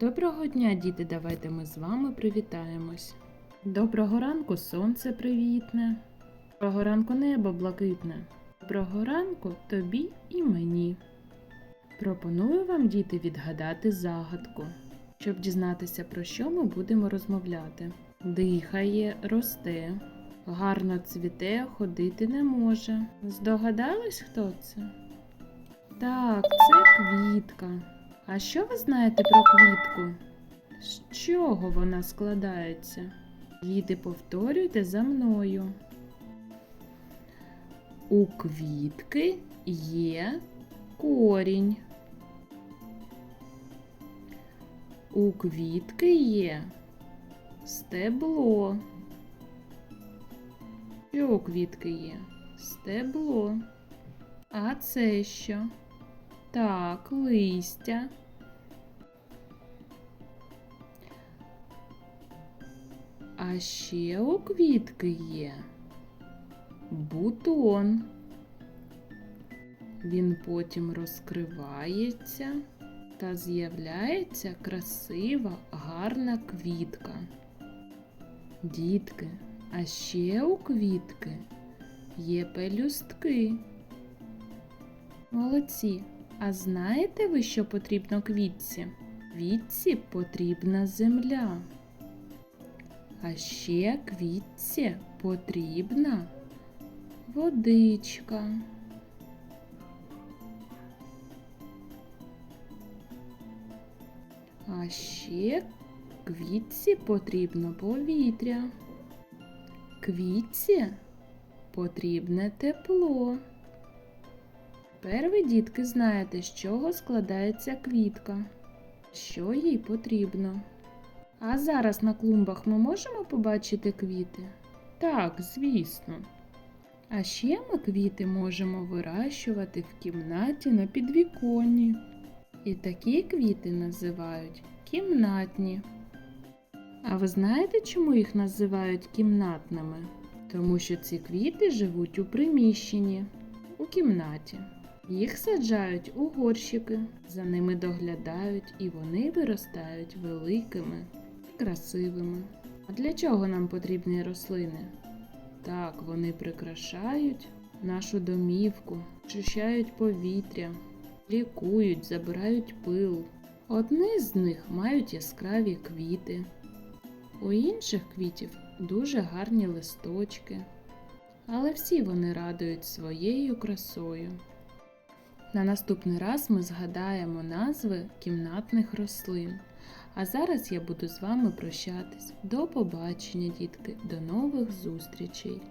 Доброго дня, діти! Давайте ми з вами привітаємось. Доброго ранку, сонце привітне. Доброго ранку небо блакитне. Доброго ранку тобі і мені. Пропоную вам, діти, відгадати загадку, щоб дізнатися, про що ми будемо розмовляти. Дихає, росте, гарно цвіте, ходити не може. Здогадались, хто це? Так, це квітка. А що ви знаєте про квітку? З чого вона складається? Діти, повторюйте за мною. У квітки є корінь. У квітки є стебло. Що у квітки є? Стебло. А це що? Так, листя. А ще у квітки є бутон. Він потім розкривається та з'являється красива, гарна квітка. Дітки, а ще у квітки є пелюстки. Молодці. А знаєте ви, що потрібно квітці? Квітці потрібна земля. А ще квітці потрібна водичка. А ще квітці потрібно повітря. Квітці потрібне тепло. Тепер ви, дітки, знаєте, з чого складається квітка, що їй потрібно. А зараз на клумбах ми можемо побачити квіти? Так, звісно. А ще ми квіти можемо вирощувати в кімнаті на підвіконні. І такі квіти називають кімнатні. А ви знаєте, чому їх називають кімнатними? Тому що ці квіти живуть у приміщенні, у кімнаті. Їх саджають у горщики, за ними доглядають і вони виростають великими і красивими. А для чого нам потрібні рослини? Так, вони прикрашають нашу домівку, очищають повітря, лікують, забирають пил. Одні з них мають яскраві квіти, у інших квітів дуже гарні листочки, але всі вони радують своєю красою. На наступний раз ми згадаємо назви кімнатних рослин. А зараз я буду з вами прощатись. До побачення, дітки, до нових зустрічей!